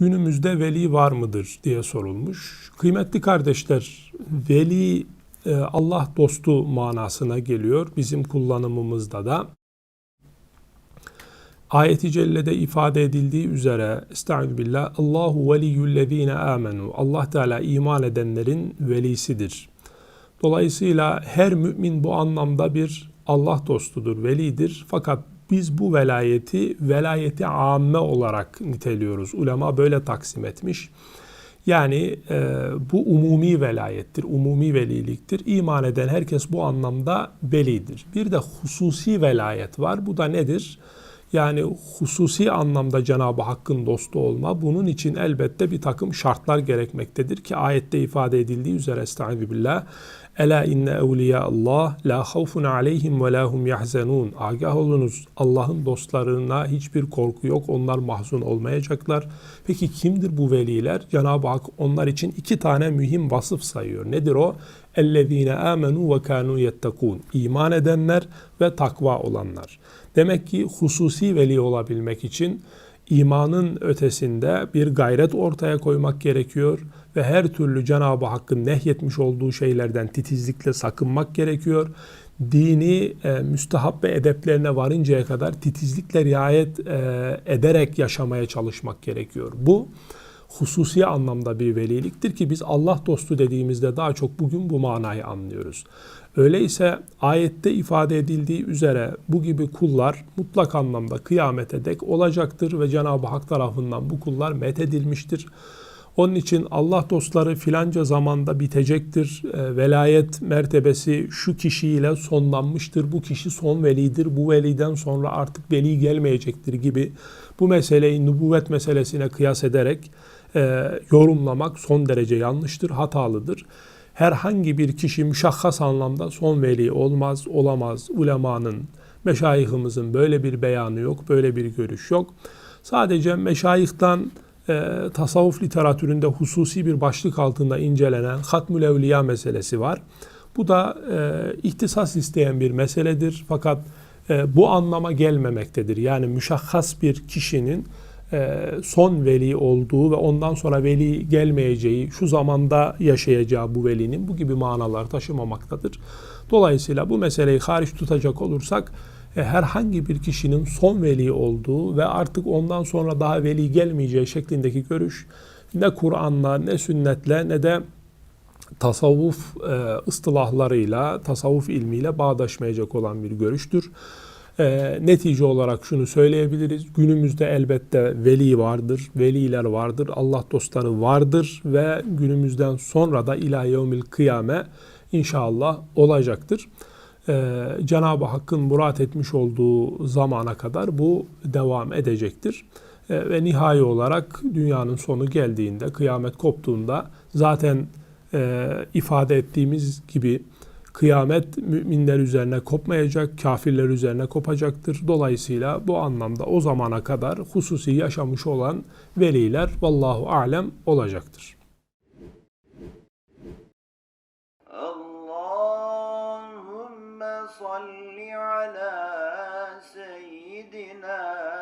günümüzde veli var mıdır diye sorulmuş. Kıymetli kardeşler, veli e, Allah dostu manasına geliyor bizim kullanımımızda da. Ayet-i Celle'de ifade edildiği üzere Estaizu billah Allahu veliyyüllezine amenu Allah Teala iman edenlerin velisidir. Dolayısıyla her mümin bu anlamda bir Allah dostudur, velidir. Fakat biz bu velayeti velayeti amme olarak niteliyoruz. Ulema böyle taksim etmiş. Yani e, bu umumi velayettir, umumi veliliktir. İman eden herkes bu anlamda velidir. Bir de hususi velayet var. Bu da nedir? Yani hususi anlamda Cenab-ı Hakk'ın dostu olma. Bunun için elbette bir takım şartlar gerekmektedir ki ayette ifade edildiği üzere estaizu billah. Ela inne evliya Allah la havfun aleyhim ve la yahzenun. Agah olunuz Allah'ın dostlarına hiçbir korku yok. Onlar mahzun olmayacaklar. Peki kimdir bu veliler? Cenab-ı Hak onlar için iki tane mühim vasıf sayıyor. Nedir o? Ellezine amenu ve kanu yettekun. İman edenler ve takva olanlar. Demek ki hususi veli olabilmek için imanın ötesinde bir gayret ortaya koymak gerekiyor ve her türlü Cenab-ı Hakk'ın nehyetmiş olduğu şeylerden titizlikle sakınmak gerekiyor. Dini e, müstehap ve edeplerine varıncaya kadar titizlikle riayet e, ederek yaşamaya çalışmak gerekiyor. Bu hususi anlamda bir veliliktir ki biz Allah dostu dediğimizde daha çok bugün bu manayı anlıyoruz. Öyleyse ayette ifade edildiği üzere bu gibi kullar mutlak anlamda kıyamete dek olacaktır ve Cenab-ı Hak tarafından bu kullar methedilmiştir. Onun için Allah dostları filanca zamanda bitecektir. E, velayet mertebesi şu kişiyle sonlanmıştır. Bu kişi son velidir. Bu veliden sonra artık veli gelmeyecektir gibi bu meseleyi nübüvvet meselesine kıyas ederek e, yorumlamak son derece yanlıştır, hatalıdır. Herhangi bir kişi müşahhas anlamda son veli olmaz, olamaz. Ulemanın, meşayihimizin böyle bir beyanı yok, böyle bir görüş yok. Sadece meşayihtan e, tasavvuf literatüründe hususi bir başlık altında incelenen Hatmül Evliya meselesi var. Bu da e, ihtisas isteyen bir meseledir fakat e, bu anlama gelmemektedir. Yani müşahhas bir kişinin son veli olduğu ve ondan sonra veli gelmeyeceği, şu zamanda yaşayacağı bu velinin bu gibi manalar taşımamaktadır. Dolayısıyla bu meseleyi hariç tutacak olursak e, herhangi bir kişinin son veli olduğu ve artık ondan sonra daha veli gelmeyeceği şeklindeki görüş ne Kur'an'la ne sünnetle ne de tasavvuf e, ıstılahlarıyla, tasavvuf ilmiyle bağdaşmayacak olan bir görüştür. E, netice olarak şunu söyleyebiliriz. Günümüzde elbette veli vardır, veliler vardır, Allah dostları vardır ve günümüzden sonra da ila yevmil kıyame inşallah olacaktır. Ee, Cenab-ı Hakk'ın murat etmiş olduğu zamana kadar bu devam edecektir. Ee, ve nihai olarak dünyanın sonu geldiğinde, kıyamet koptuğunda zaten e, ifade ettiğimiz gibi Kıyamet müminler üzerine kopmayacak, kafirler üzerine kopacaktır. Dolayısıyla bu anlamda o zamana kadar hususi yaşamış olan veliler vallahu alem olacaktır. Allahümme salli ala seyyidina